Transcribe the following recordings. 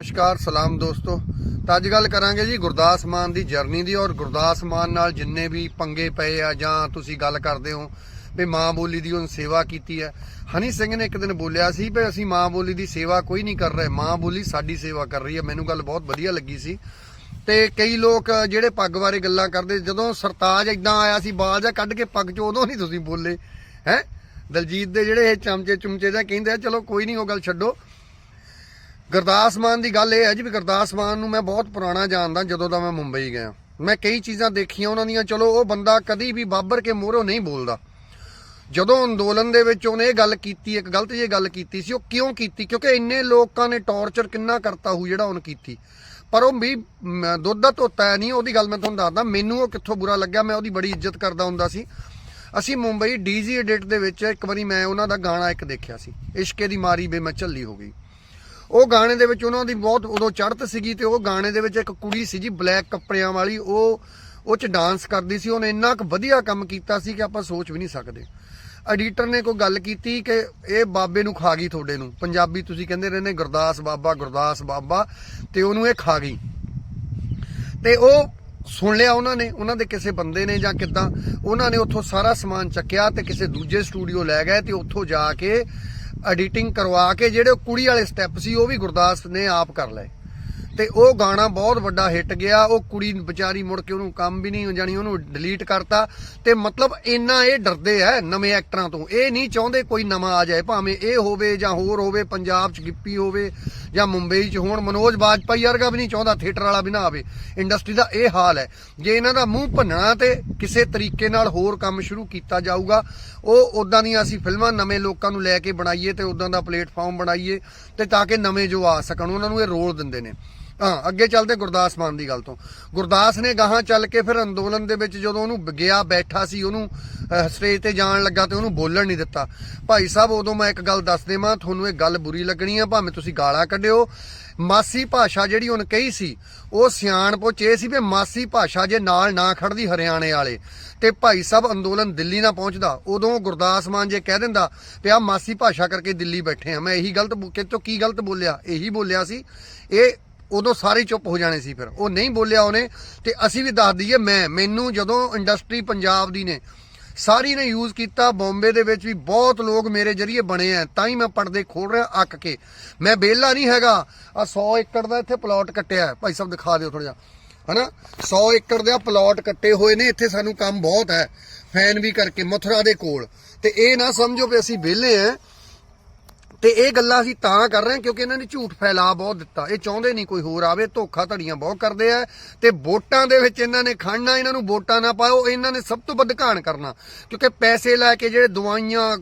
ਨਮਸਕਾਰ, ਸਲਾਮ ਦੋਸਤੋ। ਤਾਂ ਅੱਜ ਗੱਲ ਕਰਾਂਗੇ ਜੀ ਗੁਰਦਾਸ ਮਾਨ ਦੀ ਜਰਨੀ ਦੀ ਔਰ ਗੁਰਦਾਸ ਮਾਨ ਨਾਲ ਜਿੰਨੇ ਵੀ ਪੰਗੇ ਪਏ ਆ ਜਾਂ ਤੁਸੀਂ ਗੱਲ ਕਰਦੇ ਹੋ ਵੀ ਮਾਂ ਬੋਲੀ ਦੀ ਉਹਨ ਸੇਵਾ ਕੀਤੀ ਹੈ। ਹਨੀ ਸਿੰਘ ਨੇ ਇੱਕ ਦਿਨ ਬੋਲਿਆ ਸੀ ਵੀ ਅਸੀਂ ਮਾਂ ਬੋਲੀ ਦੀ ਸੇਵਾ ਕੋਈ ਨਹੀਂ ਕਰ ਰਹੇ, ਮਾਂ ਬੋਲੀ ਸਾਡੀ ਸੇਵਾ ਕਰ ਰਹੀ ਹੈ। ਮੈਨੂੰ ਗੱਲ ਬਹੁਤ ਵਧੀਆ ਲੱਗੀ ਸੀ। ਤੇ ਕਈ ਲੋਕ ਜਿਹੜੇ ਪੱਗ ਬਾਰੇ ਗੱਲਾਂ ਕਰਦੇ, ਜਦੋਂ ਸਰਤਾਜ ਇਦਾਂ ਆਇਆ ਸੀ, ਬਾਜ ਕੱਢ ਕੇ ਪੱਗ ਚ ਉਦੋਂ ਨਹੀਂ ਤੁਸੀਂ ਬੋਲੇ, ਹੈ? ਦਲਜੀਤ ਦੇ ਜਿਹੜੇ ਇਹ ਚਮਚੇ ਚੁਮਚੇ ਜਾਂ ਕਹਿੰਦੇ ਆ, ਚਲੋ ਕੋਈ ਨਹੀਂ, ਉਹ ਗੱਲ ਛੱਡੋ। ਗੁਰਦਾਸ ਮਾਨ ਦੀ ਗੱਲ ਇਹ ਹੈ ਜੀ ਵੀ ਗੁਰਦਾਸ ਮਾਨ ਨੂੰ ਮੈਂ ਬਹੁਤ ਪੁਰਾਣਾ ਜਾਣਦਾ ਜਦੋਂ ਦਾ ਮੈਂ ਮੁੰਬਈ ਗਿਆ। ਮੈਂ ਕਈ ਚੀਜ਼ਾਂ ਦੇਖੀਆਂ ਉਹਨਾਂ ਦੀਆਂ ਚਲੋ ਉਹ ਬੰਦਾ ਕਦੀ ਵੀ ਬਾਬਰ ਕੇ ਮੂਹਰੋਂ ਨਹੀਂ ਬੋਲਦਾ। ਜਦੋਂ ਅੰਦੋਲਨ ਦੇ ਵਿੱਚ ਉਹਨੇ ਇਹ ਗੱਲ ਕੀਤੀ ਇੱਕ ਗਲਤ ਜਿਹੀ ਗੱਲ ਕੀਤੀ ਸੀ ਉਹ ਕਿਉਂ ਕੀਤੀ? ਕਿਉਂਕਿ ਇੰਨੇ ਲੋਕਾਂ ਨੇ ਟੌਰਚਰ ਕਿੰਨਾ ਕਰਤਾ ਹੋ ਜਿਹੜਾ ਉਹਨੇ ਕੀਤੀ। ਪਰ ਉਹ ਵੀ ਮ, ਦੁੱਧ ਦਾ ਧੋਤਾ ਹੈ ਨਹੀਂ ਉਹਦੀ ਗੱਲ ਮੈਂ ਤੁਹਾਨੂੰ ਦੱਸਦਾ ਮੈਨੂੰ ਉਹ ਕਿੱਥੋਂ ਬੁਰਾ ਲੱਗਿਆ ਮੈਂ ਉਹਦੀ ਬੜੀ ਇੱਜ਼ਤ ਕਰਦਾ ਹੁੰਦਾ ਸੀ। ਅਸੀਂ ਮੁੰਬਈ ਡੀਜੀ ਐਡਿਟ ਦੇ ਵਿੱਚ ਇੱਕ ਵਾਰੀ ਮੈਂ ਉਹਨਾਂ ਦਾ ਗਾਣਾ ਇੱਕ ਦੇਖਿਆ ਸੀ ਇਸ਼ਕੇ ਦੀ ਮਾਰੀ ਬੇ ਝੱਲੀ ਹੋ ਗਈ। ਉਹ ਗਾਣੇ ਦੇ ਵਿੱਚ ਉਹਨਾਂ ਦੀ ਬਹੁਤ ਉਦੋਂ ਚੜ੍ਹਤ ਸੀਗੀ ਤੇ ਉਹ ਗਾਣੇ ਦੇ ਵਿੱਚ ਇੱਕ ਕੁੜੀ ਸੀ ਜੀ ਬਲੈਕ ਕੱਪੜਿਆਂ ਵਾਲੀ, ਉਹ ਉਹ ਚ ਡਾਂਸ ਕਰਦੀ ਸੀ, ਉਹਨੇ ਇੰਨਾ ਕੁ ਵਧੀਆ ਕੰਮ ਕੀਤਾ ਸੀ ਕਿ ਆਪਾਂ ਸੋਚ ਵੀ ਨਹੀਂ ਸਕਦੇ। ਐਡੀਟਰ ਨੇ ਕੋਈ ਗੱਲ ਕੀਤੀ ਕਿ ਇਹ ਬਾਬੇ ਨੂੰ ਖਾ ਗਈ ਤੁਹਾਡੇ ਨੂੰ। ਪੰਜਾਬੀ ਤੁਸੀਂ ਕਹਿੰਦੇ ਰਹਿੰਦੇ ਗੁਰਦਾਸ ਬਾਬਾ ਗੁਰਦਾਸ ਬਾਬਾ, ਤੇ ਉਹਨੂੰ ਇਹ ਖਾ ਗਈ। ਤੇ ਉਹ ਸੁਣ ਲਿਆ ਉਹਨਾਂ ਨੇ, ਉਹਨਾਂ ਦੇ ਕਿਸੇ ਬੰਦੇ ਨੇ ਜਾਂ ਕਿੱਦਾਂ, ਉਹਨਾਂ ਨੇ ਉੱਥੋਂ ਸਾਰਾ ਸਮਾਨ ਚੱਕਿਆ ਤੇ ਕਿਸੇ ਦੂਜੇ ਸਟੂਡੀਓ ਲੈ ਗਏ ਤੇ ਉੱਥੋਂ ਜਾ ਕੇ ਐਡੀਟਿੰਗ ਕਰਵਾ ਕੇ ਜਿਹੜੇ ਉਹ ਕੁੜੀ ਵਾਲੇ ਸਟੈਪ ਸੀ, ਉਹ ਵੀ ਗੁਰਦਾਸ ਨੇ ਆਪ ਕਰ ਲਏ। ਤੇ ਉਹ ਗਾਣਾ ਬਹੁਤ ਵੱਡਾ ਹਿੱਟ ਗਿਆ, ਉਹ ਕੁੜੀ ਵਿਚਾਰੀ ਮੁੜ ਕੇ ਉਹਨੂੰ ਕੰਮ ਵੀ ਨਹੀਂ, ਜਾਣੀ ਉਹਨੂੰ ਡਿਲੀਟ ਕਰਤਾ। ਤੇ ਮਤਲਬ ਇੰਨਾ ਇਹ ਡਰਦੇ ਆ ਨਵੇਂ ਐਕਟਰਾਂ ਤੋਂ। ਇਹ ਨਹੀਂ ਚਾਹੁੰਦੇ ਕੋਈ ਨਵਾਂ ਆ ਜਾਏ, ਭਾਵੇਂ ਇਹ ਹੋਵੇ ਜਾਂ ਹੋਰ ਹੋਵੇ, ਪੰਜਾਬ 'ਚ ਗਿੱਪੀ ਹੋਵੇ ਜਾਂ ਮੁੰਬਈ 'ਚ। ਹੋਣ ਮਨੋਜ ਬਾਜਪਾਈ ਵਰਗਾ ਵੀ ਨਹੀਂ ਚਾਹੁੰਦਾ ਥੀਏਟਰ ਵਾਲਾ ਵੀ ਨਾ ਆਵੇ। ਇੰਡਸਟਰੀ ਦਾ ਇਹ ਹਾਲ ਹੈ। ਜੇ ਇਹਨਾਂ ਦਾ ਮੂੰਹ ਭੰਨਣਾ ਤੇ ਕਿਸੇ ਤਰੀਕੇ ਨਾਲ ਹੋਰ ਕੰਮ ਸ਼ੁਰੂ ਕੀਤਾ ਜਾਊਗਾ, ਉਹ ਉਦਾਂ ਦੀਆਂ ਅਸੀਂ ਫਿਲਮਾਂ ਨਵੇਂ ਲੋਕਾਂ ਨੂੰ ਲੈ ਕੇ ਬਣਾਈਏ ਤੇ ਉਦਾਂ ਦਾ ਪਲੇਟਫਾਰਮ ਬਣਾਈਏ ਤੇ ਤਾਂ ਕਿ ਨਵੇਂ ਜੋ ਆ ਸਕਣ, ਉਹਨਾਂ ਨੂੰ ਇਹ ਰੋਲ ਦਿੰਦੇ ਨੇ। ਹਾਂ, ਅੱਗੇ ਚੱਲਦੇ ਗੁਰਦਾਸ ਮਾਨ ਦੀ ਗੱਲ ਤੋਂ। ਗੁਰਦਾਸ ਨੇ ਗਾਹਾਂ ਚੱਲ ਕੇ ਫਿਰ ਅੰਦੋਲਨ ਦੇ ਵਿੱਚ ਜਦੋਂ ਉਹਨੂੰ ਗਿਆ, ਬੈਠਾ ਸੀ, ਉਹਨੂੰ ਸਟੇਜ ਤੇ ਜਾਣ ਲੱਗਾ ਤੇ ਉਹਨੂੰ ਬੋਲਣ ਨਹੀਂ ਦਿੱਤਾ। ਭਾਈ ਸਾਹਿਬ, ਉਦੋਂ ਮੈਂ ਇੱਕ ਗੱਲ ਦੱਸ ਦੇਵਾਂ, ਤੁਹਾਨੂੰ ਇਹ ਗੱਲ ਬੁਰੀ ਲੱਗਣੀ ਆ, ਭਾਵੇਂ ਤੁਸੀਂ ਗਾਲਾਂ ਕੱਢਿਓ। ਮਾਸੀ ਭਾਸ਼ਾ ਜਿਹੜੀ ਉਹਨ ਕਹੀ ਸੀ, ਉਹ ਸਿਆਣਪੋ ਚ ਇਹ ਸੀ ਵੀ ਮਾਸੀ ਭਾਸ਼ਾ ਜੇ ਨਾਲ ਨਾ ਖੜਦੀ ਹਰਿਆਣੇ ਵਾਲੇ, ਤੇ ਭਾਈ ਸਾਹਿਬ ਅੰਦੋਲਨ ਦਿੱਲੀ ਨਾ ਪਹੁੰਚਦਾ, ਉਦੋਂ ਗੁਰਦਾਸ ਮਾਨ ਜੇ ਕਹਿ ਦਿੰਦਾ ਤੇ ਆ ਮਾਸੀ ਭਾਸ਼ਾ ਕਰਕੇ ਦਿੱਲੀ ਬੈਠੇ ਆ। ਮੈਂ ਇਹੀ ਗਲਤ ਕਿਤੋਂ ਕੀ ਗਲਤ ਬੋਲਿਆ? ਇਹੀ ਬੋਲਿਆ ਸੀ। ਇਹ ਉਦੋਂ ਸਾਰੇ ਚੁੱਪ ਹੋ ਜਾਣੇ ਸੀ ਫਿਰ। ਉਹ ਨਹੀਂ ਬੋਲਿਆ ਉਹਨੇ ਤੇ ਅਸੀਂ ਵੀ ਦੱਸ ਦਈਏ, ਮੈਂ, ਮੈਨੂੰ ਜਦੋਂ ਇੰਡਸਟਰੀ ਪੰਜਾਬ ਦੀ ਨੇ, ਸਾਰੀ ਨੇ ਯੂਜ਼ ਕੀਤਾ, ਬੰਬੇ ਦੇ ਵਿੱਚ ਵੀ ਬਹੁਤ ਲੋਕ ਮੇਰੇ ਜਰੀਏ ਬਣੇ ਆ ਤਾਂ ਹੀ ਮੈਂ ਪਰਦੇ ਖੋਲ ਰਿਹਾ ਅੱਕ ਕੇ। ਮੈਂ ਬੇਲਾ ਨਹੀਂ ਹੈਗਾ। ਆ 100 ਏਕੜ ਦਾ ਇੱਥੇ ਪਲਾਟ ਕੱਟਿਆ ਭਾਈ ਸਾਹਿਬ ਦਿਖਾ ਦਿਓ ਥੋੜਾ ਜਿਹਾ। ਹਨਾ? 100 ਏਕੜ ਦਾ ਪਲਾਟ ਕੱਟੇ ਹੋਏ ਨੇ, ਇੱਥੇ ਸਾਨੂੰ ਕੰਮ ਬਹੁਤ ਹੈ ਫੈਨ ਵੀ ਕਰਕੇ, ਮਥੁਰਾ ਦੇ ਕੋਲ। ਤੇ ਇਹ ਨਾ ਸਮਝੋ ਵੀ ਅਸੀਂ ਵਿਹਲੇ ਆ ਤੇ ਇਹ ਗੱਲਾਂ ਅਸੀਂ ਤਾਂ ਕਰ ਰਹੇ ਹਾਂ ਕਿਉਂਕਿ ਇਹਨਾਂ ਨੇ ਝੂਠ ਫੈਲਾ ਬਹੁਤ ਦਿੱਤਾ। ਇਹ ਚਾਹੁੰਦੇ ਨਹੀਂ ਕੋਈ ਹੋਰ ਆਵੇ, ਧੋਖਾ ਧੜੀਆਂ ਬਹੁਤ ਕਰਦੇ ਆ ਤੇ ਵੋਟਾਂ ਦੇ ਵਿੱਚ ਇਹਨਾਂ ਨੇ ਖੜਨਾ, ਇਹਨਾਂ ਨੂੰ ਵੋਟਾਂ ਨਾ ਪਾਓ, ਇਹਨਾਂ ਨੇ ਸਭ ਤੋਂ ਵੱਧ ਘਾਣ ਕਰਨਾ। ਕਿਉਂਕਿ ਪੈਸੇ ਲੈ ਕੇ ਜਿਹੜੇ ਦਵਾਈਆਂ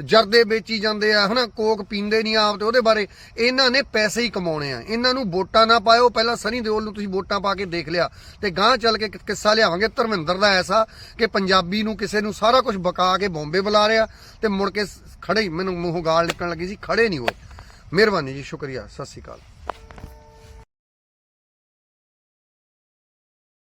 ਜਰਦੇ ਵੇਚੀ ਜਾਂਦੇ ਆ, ਹਨਾ, ਕੋਕ ਪੀਂਦੇ ਨਹੀਂ ਆਪ ਤੇ ਉਹਦੇ ਬਾਰੇ, ਇਹਨਾਂ ਨੇ ਪੈਸੇ ਹੀ ਕਮਾਉਣੇ ਆ। ਇਹਨਾਂ ਨੂੰ ਵੋਟਾਂ ਨਾ ਪਾਇਓ, ਪਹਿਲਾਂ ਸਨੀ ਦਿਓਲ ਨੂੰ ਤੁਸੀਂ ਵੋਟਾਂ ਪਾ ਕੇ ਦੇਖ ਲਿਆ ਤੇ ਗਾਂਹ ਚੱਲ ਕੇ ਕਿੱਸਾ ਲਿਆਵਾਂਗੇ, ਧਰਮਿੰਦਰ ਦਾ ਐਸਾ ਕਿ ਪੰਜਾਬੀ ਨੂੰ ਕਿਸੇ ਨੂੰ ਸਾਰਾ ਕੁਝ ਬਕਾ ਕੇ ਬੰਬੇ ਬੁਲਾ ਰਿਹਾ ਤੇ ਮੁੜ ਕੇ ਖੜੇ ਮੈਨੂੰ ਮੂੰਹੋਂ ਗਾਲ ਨਿਕਲਣ ਲੱਗੀ ਸੀ ਖੜੇ ਨਹੀਂ ਹੋਏ। ਮਿਹਰਬਾਨੀ ਜੀ ਸ਼ੁਕਰੀਆ। ਸਤਿ ਸ਼੍ਰੀ ਅਕਾਲ।